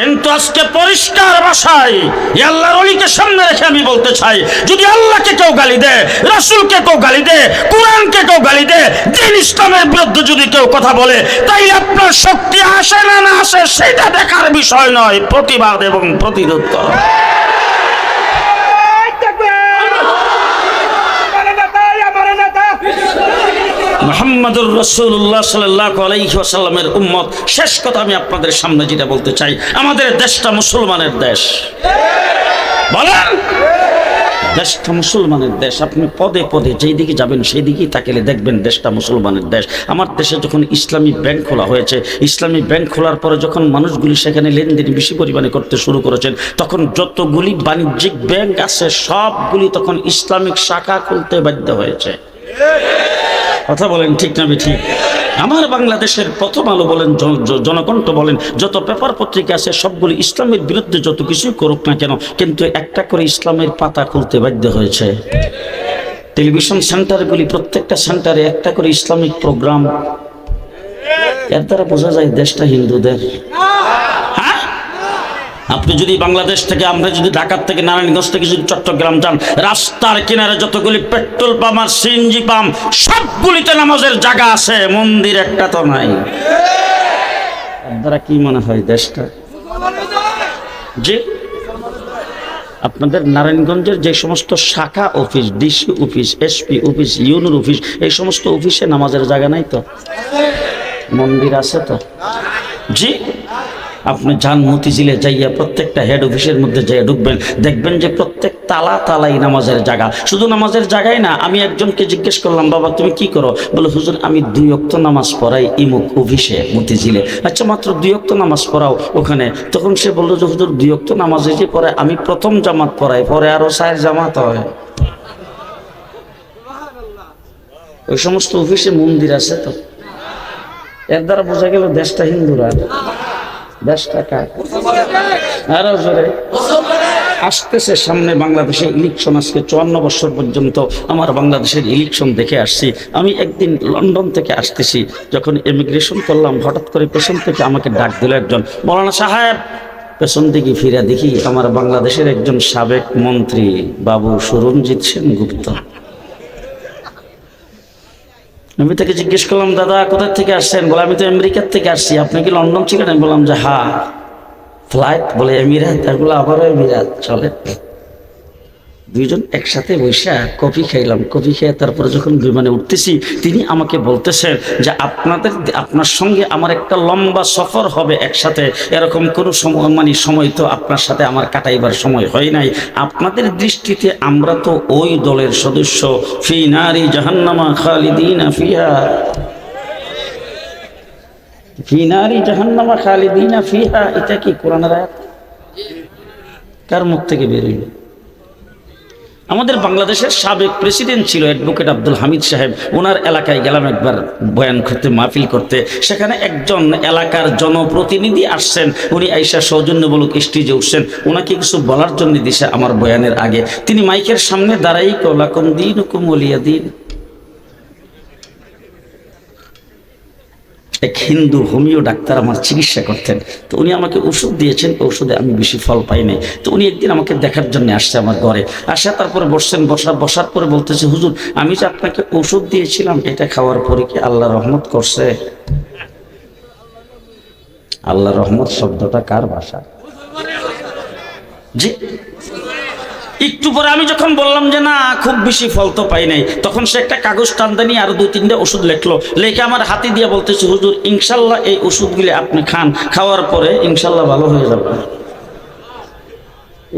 কিন্তু আজকে পরিষ্কার ভাষায় আল্লাহর অলিকে সামনে রেখে আমি বলতে চাই, যদি আল্লাহকে কেউ গালি দেয় রসুলকে কেউ গালি দেয় কোরআনকে কেউ গালি দেয় দিন ইসলামের বিরুদ্ধে যদি কেউ কথা বলে তাই আপনার শক্তি আসে না না আসে, সেটা দেখার বিষয় নয়, প্রতিবাদ এবং প্রতিরোধ করা। মোহাম্মদুর রসুল্লাহ সাল্লাহ আলাইসাল্লামের উম্মত, শেষ কথা আমি আপনাদের সামনে যেটা বলতে চাই, আমাদের দেশটা মুসলমানের দেশ। বলেন! দেশটা মুসলমানের দেশ, আপনি পদে পদে যেই দিকে যাবেন সেই দিকেই তাকালে দেখবেন দেশটা মুসলমানের দেশ। আমার দেশে যখন ইসলামী ব্যাংক খোলা হয়েছে, ইসলামী ব্যাংক খোলার পরে যখন মানুষগুলি সেখানে লেনদেন বেশি পরিমাণে করতে শুরু করেছেন, তখন যতগুলি বাণিজ্যিক ব্যাংক আছে, সবগুলি তখন ইসলামিক শাখা খুলতে বাধ্য হয়েছে। কথা বলেন ঠিক না ঠিক আমার বাংলাদেশের প্রথম আলো বলেন, জন- জন- জনকণ্ঠ বলেন, যত পেপার পত্রিকা আছে, সবগুলি ইসলামের বিরুদ্ধে যত কিছুই করুক না কেন, কিন্তু একটা করে ইসলামের পাতা খুলতে বাধ্য হয়েছে। টেলিভিশন সেন্টারগুলি, প্রত্যেকটা সেন্টারে একটা করে ইসলামিক প্রোগ্রাম। এর দ্বারা বোঝা যায় দেশটা হিন্দুদের। আপনি যদি বাংলাদেশ থেকে, আমরা যদি ঢাকার থেকে, নারায়ণগঞ্জ থেকে যদি চট্টগ্রাম যান, রাস্তার কিনারে যতগুলি পেট্রোল পাম্প আর সিএনজি পাম্প, সবগুলিতে নামাজের জায়গা আছে, মন্দির একটা তো নাই। দ্বারা কি মনে হয় দেশটা? যে আপনাদের নারায়ণগঞ্জের যে সমস্ত শাখা office, DC office, SP office, ইউনোর office, এই সমস্ত অফিসে নামাজের জায়গা নাই তো? মন্দির আছে তো? জি? আপনি যান মতিঝিলে যাইয়া প্রত্যেকটা হেড অফিসের মধ্যে যাইয়া ঢুকবেন, দেখবেন যে প্রত্যেক তালা তালাই নামাজের জায়গা। শুধু নামাজের জায়গায় না, আমি একজনকে জিজ্ঞেস করলাম, বাবা, তুমি কি করো? বলে, হুজুর, আমি দুই অক্ত নামাজ পড়াই ইমুক অফিসে মতিঝিলে আচ্ছা মাত্র দুই অক্ত নামাজ পড়াও ওখানে। তখন সে বলল যে, হুজুর, দুই অক্ত নামাজে যে পড়ে, আমি প্রথম জামাত পড়াই, পরে আরও চার জামাত হয়। ওই সমস্ত অফিসে মন্দির আছে তো? এর দ্বারা বোঝা গেল দেশটা হিন্দুরা। দেশটা কার আরও জোরে। আসতেছে সামনে বাংলাদেশে ইলেকশন আজকে চুয়ান্ন বছর পর্যন্ত আমার বাংলাদেশের ইলেকশন দেখে আসছি। আমি একদিন লন্ডন থেকে আসতেছি, যখন ইমিগ্রেশন করলাম, হঠাৎ করে পেছন থেকে আমাকে ডাক দিল একজন। মৌলানা সাহেব, পেছন দিকে ফিরে দেখি আমার বাংলাদেশের একজন সাবেক মন্ত্রী, বাবু সুরঞ্জিত সেনগুপ্ত। আমি তাকে জিজ্ঞেস করলাম, দাদা, কোথা থেকে আসছেন? বলে, আমি তো আমেরিকার থেকে আসছি। আপনি কি লন্ডন ছিলেন বললাম যে হ্যাঁ ফ্লাইট বলে এমিরাত, এগুলো আবারও এমিরাত, চলে। দুইজন একসাথে বৈশা কফি খাইলাম। কফি খেয়ে তারপরে যখন বিমানে উঠতেছি, তিনি আমাকে বলতেছেন যে, আপনাদের, আপনার সঙ্গে আমার একটা লম্বা সফর হবে একসাথে। এরকম কোনো সময় মানে সময় তো আপনার সাথে আমার কাটাইবার সময় হয় নাই। আপনাদের দৃষ্টিতে আমরা তো ওই দলের সদস্য। ফি নারী জাহান্নামা খালিদিনা ফিহা। ফি নারী জাহান্নামা খালিদিনা ফিহা। এটা কি কোরআনের আয়াত? কার মুখ থেকে বেরোইল আমাদের বাংলাদেশের সাবেক প্রেসিডেন্ট ছিল অ্যাডভোকেট আব্দুল হামিদ সাহেব। ওনার এলাকায় গেলাম একবার বয়ান করতে, মাহফিল করতে। সেখানে একজন এলাকার জনপ্রতিনিধি আসছেন। উনি আইসা সৌজন্যমূলক স্টেজে উঠছেন। ওনাকে কিছু বলার জন্য দিছে আমার বয়ানের আগে। তিনি মাইকের সামনে, দাঁড়াই কলাকম দিন কুমলিয়া দিন। এক হিন্দু হোমিও ডাক্তার আমার চিকিৎসা করতেন। তো উনি আমাকে ওষুধ দিয়েছেন ওষুধে আমি বেশি ফল পাইনি তো উনি একদিন আমাকে দেখার জন্য আসছে আমার ঘরে। আসা তারপরে বসছেন, বসা বসার পরে বলতেছে, হুজুর, আমি যে আপনাকে ওষুধ দিয়েছিলাম, এটা খাওয়ার পরে কি আল্লাহ রহমত করছে? আল্লাহ রহমত শব্দটা কার ভাষা? জি। একটু পরে আমি যখন বললাম যে, না, খুব বেশি ফল তো পাই নাই। তখন সে একটা কাগজ টানদানি আর দু তিনটে ওষুধ লেখলো। লেখে আমার হাতে দিয়ে বলতেছে, হুজুর, ইনশাল্লাহ এই ওষুধগুলি আপনি খান। খাওয়ার পরে ইনশাল্লাহ ভালো হয়ে যাবে।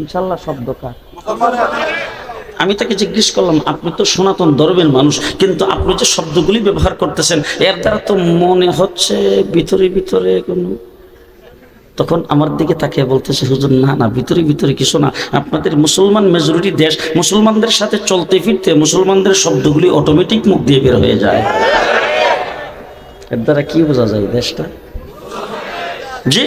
ইনশাল্লাহ শব্দ আমি তাকে জিজ্ঞেস করলাম, আপনি তো সনাতন ধর্মের মানুষ, কিন্তু আপনি যে শব্দগুলি ব্যবহার করতেছেন, এর দ্বারা তো মনে হচ্ছে ভিতরে ভিতরে কোনো তখন আমার দিকে তাকিয়ে বলতেছে, হুজুর, না না, ভিতরে ভিতরে কিছু না। আপনাদের মুসলমান মেজরিটি দেশ, মুসলমানদের সাথে চলতে ফিরতে মুসলমানদের শব্দগুলি অটোমেটিক মুখ দিয়ে বের হয়ে যায়। এর দ্বারা কি বোঝা যায় দেশটা? জি?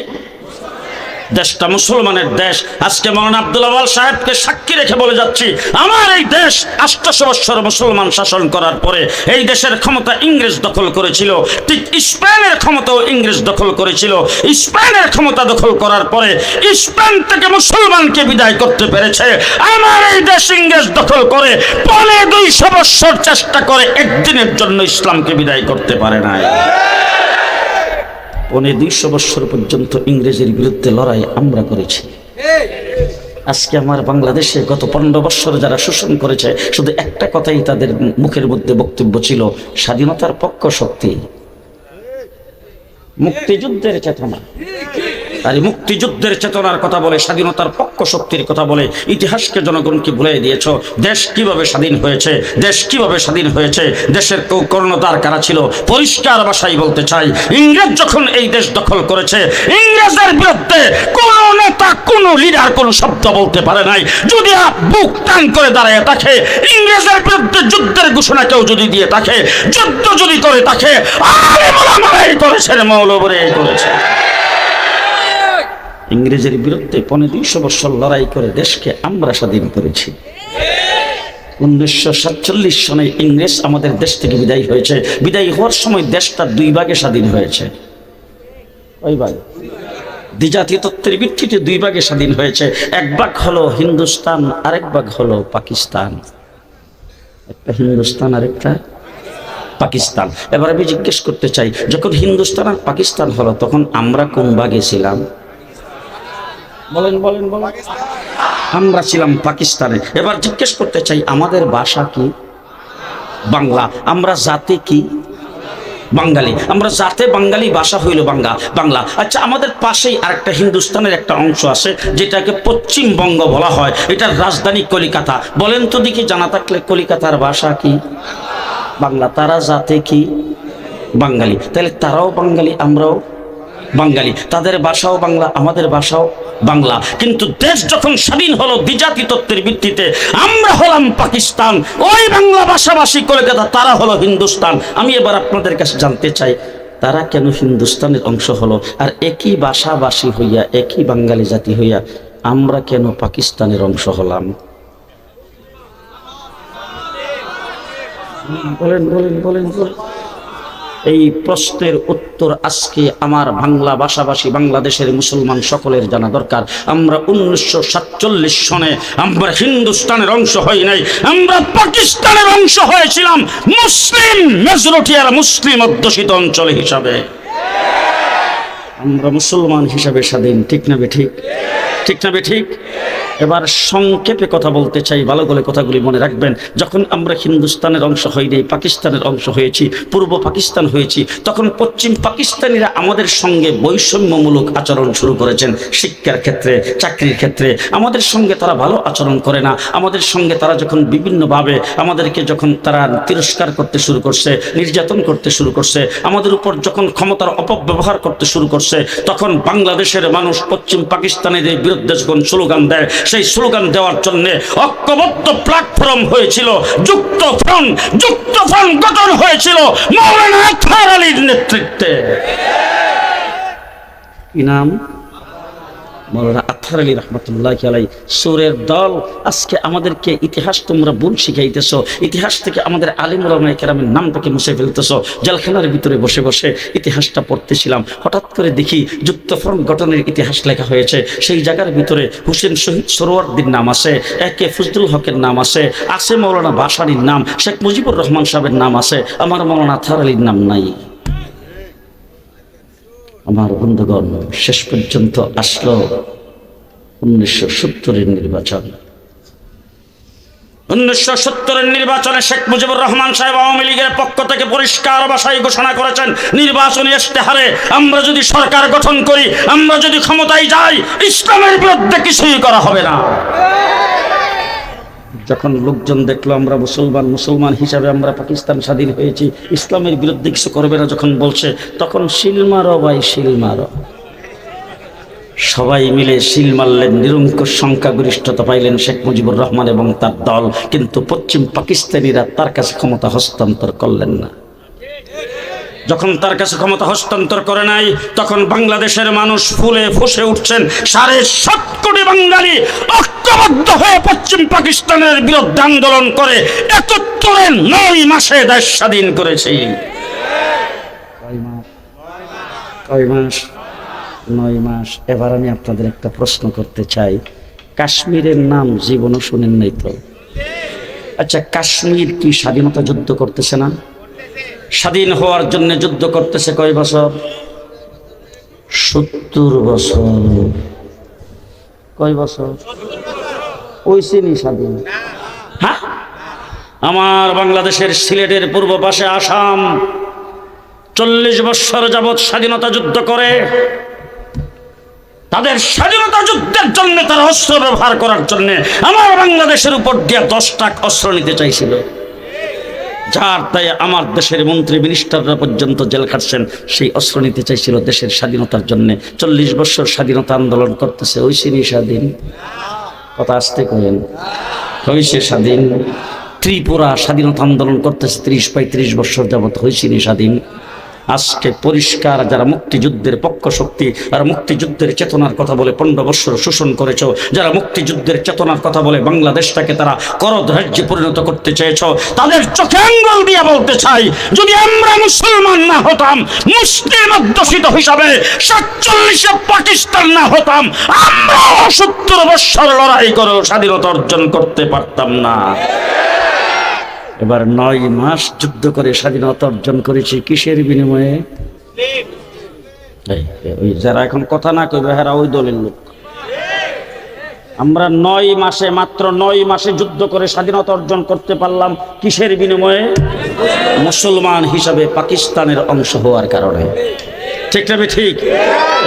দেশটা মুসলমানের দেশ। আজকে মৌলানা আব্দুল আওয়াল সাহেবকে সাক্ষী রেখে বলে যাচ্ছি, আমার এই দেশ আষ্টশো বৎসর মুসলমান শাসন করার পরে এই দেশের ক্ষমতা ইংরেজ দখল করেছিল। ঠিক স্পেনের ক্ষমতাও ইংরেজ দখল করেছিল। স্পেনের ক্ষমতা দখল করার পরে স্পেন থেকে মুসলমানকে বিদায় করতে পেরেছে। আমার এই দেশ ইংরেজ দখল করে পনে দুইশো বৎসর চেষ্টা করে, একদিনের জন্য ইসলামকে বিদায় করতে পারে নাই। পনে দুইশো বৎসর পর্যন্ত ইংরেজের বিরুদ্ধে লড়াই আমরা করেছি। আজকে আমার বাংলাদেশে গত পনেরো বৎসর যারা শোষণ করেছে শুধু একটা কথাই তাদের মুখের মধ্যে বক্তব্য ছিল স্বাধীনতার পক্ষ শক্তি। মুক্তিযুদ্ধের চেতনা। আর মুক্তিযুদ্ধের চেতনার কথা বলে, স্বাধীনতার পক্ষ শক্তির কথা বলে, ইতিহাসকে জনগণকে ভুলে দিয়েছ? দেশ কীভাবে স্বাধীন হয়েছে? দেশ কীভাবে স্বাধীন হয়েছে? দেশের কৌ- কর্ণধার কারা ছিল? পরিষ্কার ভাষায় বলতে চাই, ইংরেজ যখন এই দেশ দখল করেছে ইংরেজের বিরুদ্ধে কোন নেতা, কোন লিডার কোন শব্দ বলতে পারে নাই। যদি বুক টান করে দাঁড়ায় থাকে ইংরেজের বিরুদ্ধে যুদ্ধের ঘোষণা কেউ যদি দিয়ে থাকে, যুদ্ধ যদি করে থাকে আরে মোলামারাই করেছেন মৌলবরে করেছে ইংরেজের বিরুদ্ধে পনে দুইশো বছর লড়াই করে দেশকে আমরা স্বাধীন করেছি। উনিশশো সাতচল্লিশ সনে ইংরেজ আমাদের দেশ থেকে বিদায় হয়েছে। বিদায় হওয়ার সময় দেশটা দুই ভাগে স্বাধীন হয়েছে। ওই ভাগ। দ্বিজাতীয় তত্ত্বের ভিত্তিতে দুই ভাগে স্বাধীন হয়েছে। এক ভাগ হলো হিন্দুস্তান, আরেক ভাগ হলো পাকিস্তান। একটা হিন্দুস্তান, আরেকটা পাকিস্তান। এবার আমি জিজ্ঞেস করতে চাই, যখন হিন্দুস্তান আর পাকিস্তান হলো, তখন আমরা কোন ভাগে ছিলাম? বলেন বলেন বলেন। আমরা ছিলাম পাকিস্তানে। এবার জিজ্ঞেস করতে চাই, আমাদের ভাষা কি? বাংলা। আমরা জাতি কি? বাঙালি। আমরা জাতে বাঙালি, ভাষা হইল বাংলা। বাংলা। আচ্ছা আমাদের পাশেই আরেকটা হিন্দুস্তানের একটা অংশ আছে, যেটাকে পশ্চিমবঙ্গ বলা হয়। এটার রাজধানী কলিকাতা। বলেন তো দেখি, জানা থাকলে কলিকাতার ভাষা কি? বাংলা। তারা জাতে কি? বাঙালি। তাহলে তারাও বাঙালি, আমরাও বাঙালি। তাদের ভাষাও বাংলা, আমাদের ভাষাও বাংলা। কিন্তু দেশ যখন স্বাধীন হলো দ্বিজাতি তত্ত্বের ভিত্তিতে আমরা হলাম পাকিস্তান। ওই বাংলা ভাষাভাষী কলকাতা, তারা হলো হিন্দুস্তান। আমি এবার আপনাদের কাছে জানতে চাই, তারা কেন হিন্দুস্তানের অংশ হলো? আর একই ভাষাভাষী হইয়া, একই বাঙালি জাতি হইয়া, আমরা কেন পাকিস্তানের অংশ হলাম? বলেন বলেন বলেন বলেন। এই প্রশ্নের উত্তর আজকে আমার বাংলা ভাষাভাষী বাংলাদেশের মুসলমান সকলের জানা দরকার। আমরা উনিশশো সাতচল্লিশ সনে আমরা হিন্দুস্তানের অংশ হই নাই, আমরা পাকিস্তানের অংশ হয়েছিলাম মুসলিম মেজরিটি আর মুসলিম অধ্যুষিত অঞ্চল হিসাবে। আমরা মুসলমান হিসাবে স্বাধীন, ঠিক না বে ঠিক? ঠিক না বে ঠিক? এবার সংক্ষেপে কথা বলতে চাই, ভালো করে কথাগুলি মনে রাখবেন। যখন আমরা হিন্দুস্তানের অংশ হইনি, পাকিস্তানের অংশ হয়েছি, পূর্ব পাকিস্তান হয়েছি, তখন পশ্চিম পাকিস্তানিরা আমাদের সঙ্গে বৈষম্যমূলক আচরণ শুরু করেছেন শিক্ষার ক্ষেত্রে, চাকরির ক্ষেত্রে। আমাদের সঙ্গে তারা ভালো আচরণ করে না। আমাদের সঙ্গে তারা যখন বিভিন্নভাবে আমাদেরকে যখন তারা তিরস্কার করতে শুরু করছে, নির্যাতন করতে শুরু করছে, আমাদের উপর যখন ক্ষমতার অপব্যবহার করতে শুরু করছে, তখন বাংলাদেশের মানুষ পশ্চিম পাকিস্তানের বিরুদ্ধে যখন স্লোগান দেয় সেই স্লোগান দেওয়ার জন্য ঐক্যবদ্ধ প্ল্যাটফর্ম হয়েছিল, যুক্ত ফ্রন্ট যুক্ত ফ্রন্ট গঠন হয়েছিল মৌলানা আলীর নেতৃত্বে। ইনাম নাম? মৌলানা আথার আলী রহমতুল্লাহ আলাই সুরের দল, আজকে আমাদেরকে ইতিহাস তোমরা ভুল শিখাইতেছ, ইতিহাস থেকে আমাদের আলিম আলিমুলামাই কেরামের নামটাকে মুছে ফেলতেছ, জেলখানার ভিতরে বসে বসে ইতিহাসটা পড়তেছিলাম, হঠাৎ করে দেখি যুক্তফ্রন্ট গঠনের ইতিহাস লেখা হয়েছে, সেই জায়গার ভিতরে হুসেন শহীদ সরোয়ার্দির নাম আছে, একে ফজলুল হকের নাম আছে আছে মৌলানা বাসারির নাম, শেখ মুজিবুর রহমান সাহেবের নাম আছে, আমার মৌলানা আথার আলীর নাম নাই। আমার বন্ধুগণ, শেষ পর্যন্ত আসলো উনিশশো সত্তরের নির্বাচন। উনিশশো সত্তরের নির্বাচনে শেখ মুজিবুর রহমান সাহেব আওয়ামী লীগের পক্ষ থেকে পরিষ্কার ভাষায় ঘোষণা করেছেন, নির্বাচনী ইশতেহারে আমরা যদি সরকার গঠন করি, আমরা যদি ক্ষমতায় যাই, ইসলামের বিরুদ্ধে কিছুই করা হবে না। যখন লোকজন দেখল আমরা মুসলমান মুসলমান হিসাবে আমরা পাকিস্তান স্বাধীন হয়েছি, ইসলামের বিরুদ্ধে কিছু করবে না যখন বলছে, তখন শিলমার ভাই শিলমার সবাই মিলে শিল মারলেন নিরঙ্কুশ সংখ্যাগরিষ্ঠতা পাইলেন শেখ মুজিবুর রহমান এবং তার দল, কিন্তু পশ্চিম পাকিস্তানিরা তার কাছে ক্ষমতা হস্তান্তর করলেন না। যখন তার কাছে ক্ষমতা হস্তান্তর করে নাই, তখন বাংলাদেশের মানুষ ফুলে ফুসে উঠছেন। সাড়ে সাত কোটি বাঙালি ঐক্যবদ্ধ হয়ে পশ্চিম পাকিস্তানের বিরুদ্ধে আন্দোলন করে একাত্তরে নয় মাসে দেশ স্বাধীন করেছে। কয় মাস? নয় মাস। এবার আমি আপনাদের একটা প্রশ্ন করতে চাই। কাশ্মীরের নাম জীবনও শুনেন নাই তো? আচ্ছা কাশ্মীর কি স্বাধীনতা যুদ্ধ করতেছে না? স্বাধীন হওয়ার জন্য যুদ্ধ করতেছে কয় বছর? সত্তর বছর। কয় বছর? ওই শ্রেণি স্বাধীন। হ্যাঁ? আমার বাংলাদেশের সিলেটের পূর্ব পাশে আসাম। চল্লিশ বছর যাবৎ স্বাধীনতা যুদ্ধ করে। তাদের স্বাধীনতা যুদ্ধের জন্য তারা অস্ত্র ব্যবহার করার জন্য আমার বাংলাদেশের উপর দিয়ে দশটা অস্ত্র নিতে চাইছিল। যার তাই আমার দেশের মন্ত্রী মিনিস্টাররা পর্যন্ত জেল খাটছেন, সেই অস্ত্র নিতে চাইছিল দেশের স্বাধীনতার জন্য। চল্লিশ বছর স্বাধীনতা আন্দোলন করতেছে ওই সিনি স্বাধীন? কথা আসতে করেন হয়েছে স্বাধীন। ত্রিপুরা স্বাধীনতা আন্দোলন করতেছে, ত্রিশ পঁয়ত্রিশ বছর যাবৎ হয়েছিনি স্বাধীন। আজকে পরিষ্কার যারা মুক্তিযুদ্ধের পক্ষ শক্তি আর মুক্তিযুদ্ধের চেতনার কথা বলে পনেরো শোষণ করেছ, যারা মুক্তিযুদ্ধের চেতনার কথা বলে বাংলাদেশটাকে তারা করদ রাজ্যে পরিণত করতে চেয়েছ, তাদের চোখে আঙ্গল দিয়ে বলতে চাই, যদি আমরা মুসলমান না হতাম, মুসলিম অধ্যুষিত হিসাবে সাতচল্লিশে পাকিস্তান না হতাম আমরা সত্তর বৎসর লড়াই করে স্বাধীনতা অর্জন করতে পারতাম না। এবার নয় মাস যুদ্ধ করে স্বাধীনতা অর্জন করেছি, কিসের বিনিময়ে? ওই যারা এখন কথা না কইবে, হেরা ওই দলের লোক। আমরা নয় মাসে, মাত্র নয় মাসে যুদ্ধ করে স্বাধীনতা অর্জন করতে পারলাম, কিসের বিনিময়ে? মুসলমান হিসাবে পাকিস্তানের অংশ হওয়ার কারণে। ঠিক না ঠিক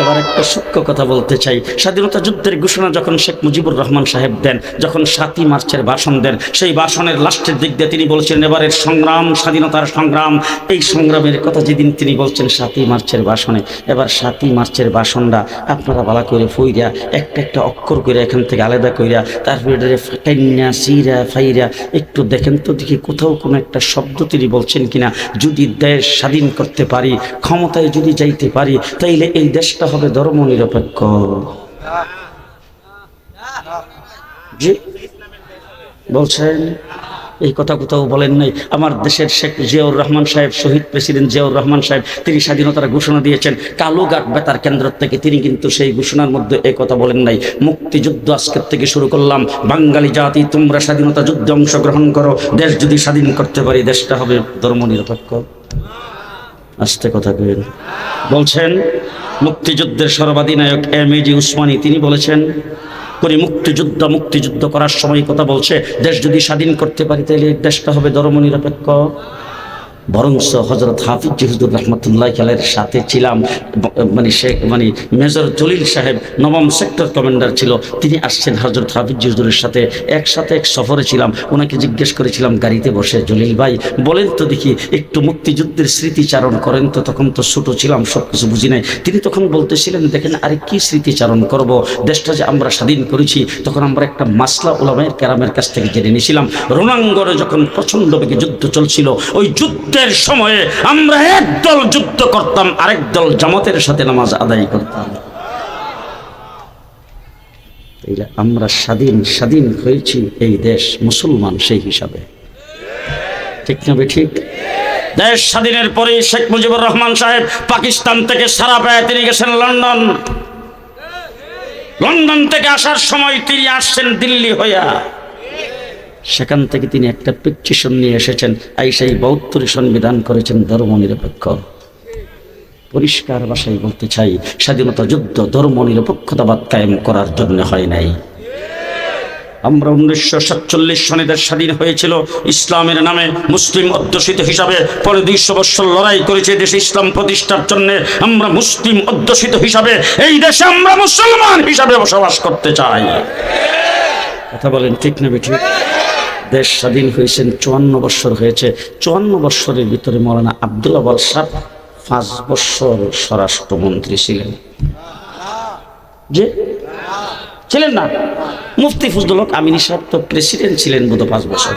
এবার একটা সূক্ষ্ম কথা বলতে চাই। স্বাধীনতা যুদ্ধের ঘোষণা যখন শেখ মুজিবুর রহমান সাহেব দেন, যখন সাতই মার্চের ভাষণ দেন, সেই ভাষণের লাস্টের দিক দিয়ে তিনি বলছেন এবারের সংগ্রাম, স্বাধীনতার সংগ্রাম। এই সংগ্রামের কথা যেদিন তিনি বলছেন সাতই মার্চের ভাষণে, এবার সাতই মার্চের ভাষণটা আপনারা বালা করে ফইরা, একটা একটা অক্ষর করে এখান থেকে আলাদা কইরা তারপরে এটারে সিরা, ফাইরা, একটু দেখেন তো দেখি কোথাও কোনো একটা শব্দ তিনি বলছেন কিনা। যদি দেশ স্বাধীন করতে পারি, ক্ষমতায় যদি যাইতে পারি, তাইলে এই দেশটা হবে ধর্ম নিরপেক্ষ। বলছেন, এই কথা কোথাও বলেন নাই। আমার দেশের শেখ জিয়াউর রহমান সাহেব, শহীদ প্রেসিডেন্ট জিয়াউর রহমান সাহেব, তিনি স্বাধীনতার ঘোষণা দিয়েছেন। কালুঘাট বেতার কেন্দ্র থেকে তিনি কিন্তু সেই ঘোষণার মধ্যে এই কথা বলেন নাই। মুক্তিযুদ্ধ আজকের থেকে শুরু করলাম। বাঙালি জাতি, তোমরা স্বাধীনতা যুদ্ধে অংশগ্রহণ করো। দেশ যদি স্বাধীন করতে পারি, দেশটা হবে ধর্ম নিরপেক্ষ। আস্তে কথা কেন বলছেন, মুক্তিযুদ্ধের সর্বাধিনায়ক এম এ জি উসমানী, তিনি বলেছেন, করি মুক্তিযুদ্ধ মুক্তিযুদ্ধ করার সময় কথা বলছে, দেশ যদি স্বাধীন করতে পারি তাহলে দেশটা হবে ধর্ম বরংস হজরত হাফিজ জিহুদুর রহমতুল্লাহ খেলের সাথে ছিলাম। মানে শেখ মানে মেজর জলিল সাহেব নবম সেক্টর কমান্ডার ছিল। তিনি আসছেন হজরত হাফিজ জিহুদুরের সাথে। একসাথে এক সফরে ছিলাম। ওনাকে জিজ্ঞেস করেছিলাম, গাড়িতে বসে জলিল ভাই, বলেন তো দেখি, একটু মুক্তিযুদ্ধের স্মৃতিচারণ করেন তো, তখন তো ছোটো ছিলাম সব কিছু বুঝি নাই। তিনি তখন বলতেছিলেন, দেখেন, আরে কি স্মৃতিচারণ করব? দেশটা যে আমরা স্বাধীন করেছি, তখন আমরা একটা মাসলা ওলামায়ের ক্যারামের কাছ থেকে জেনে নিয়েছিলাম। রোনাঙ্গরে যখন প্রচণ্ড বেগে যুদ্ধ চলছিল, ওই যুদ্ধের সময়ে আমরা একদল যুদ্ধ করতাম, আরেক দল জামাতের সাথে নামাজ আদায় করতাম। আমরা স্বাধীন স্বাধীন হয়েছি এই দেশ মুসলমান সেই হিসাবে। ঠিক না ঠিক? দেশ স্বাধীনের পরে শেখ মুজিবুর রহমান সাহেব পাকিস্তান থেকে সারা পায় তিনি গেছেন লন্ডন। লন্ডন থেকে আসার সময় তিনি আসছেন দিল্লি হইয়া। সেখান থেকে তিনি একটা পিকচিশন নিয়ে এসেছেন। আইসাই বৌত্তরি সংবিধান করেছেন ধর্ম নিরপেক্ষ পরিষ্কার ভাষায় বলতে চাই, স্বাধীনতা যুদ্ধ ধর্ম নিরপেক্ষতাবাদ কায়েম করার জন্য হয় নাই। আমরা উনিশশো সাতচল্লিশ সনে দেশ স্বাধীন হয়েছিল। ইসলামের নামে মুসলিম অধ্যুষিত হিসাবে পরে দুইশো বৎসর লড়াই করেছে দেশে ইসলাম প্রতিষ্ঠার জন্য। আমরা মুসলিম অধ্যুষিত হিসাবে এই দেশে আমরা মুসলমান হিসাবে বসবাস করতে চাই। কথা বলেন ঠিক না ঠিক দেশ স্বাধীন হয়েছেন, চুয়ান্ন বৎসর হয়েছে। চুয়ান্ন বৎসরের ভিতরে মৌলানা আবদুল্লা বলসাদ পাঁচ বৎসর স্বরাষ্ট্রমন্ত্রী ছিলেন। যে? ছিলেন না। মুফতি ফজলুল হক আমিনী সাহেব তো প্রেসিডেন্ট ছিলেন বোধ পাঁচ বছর।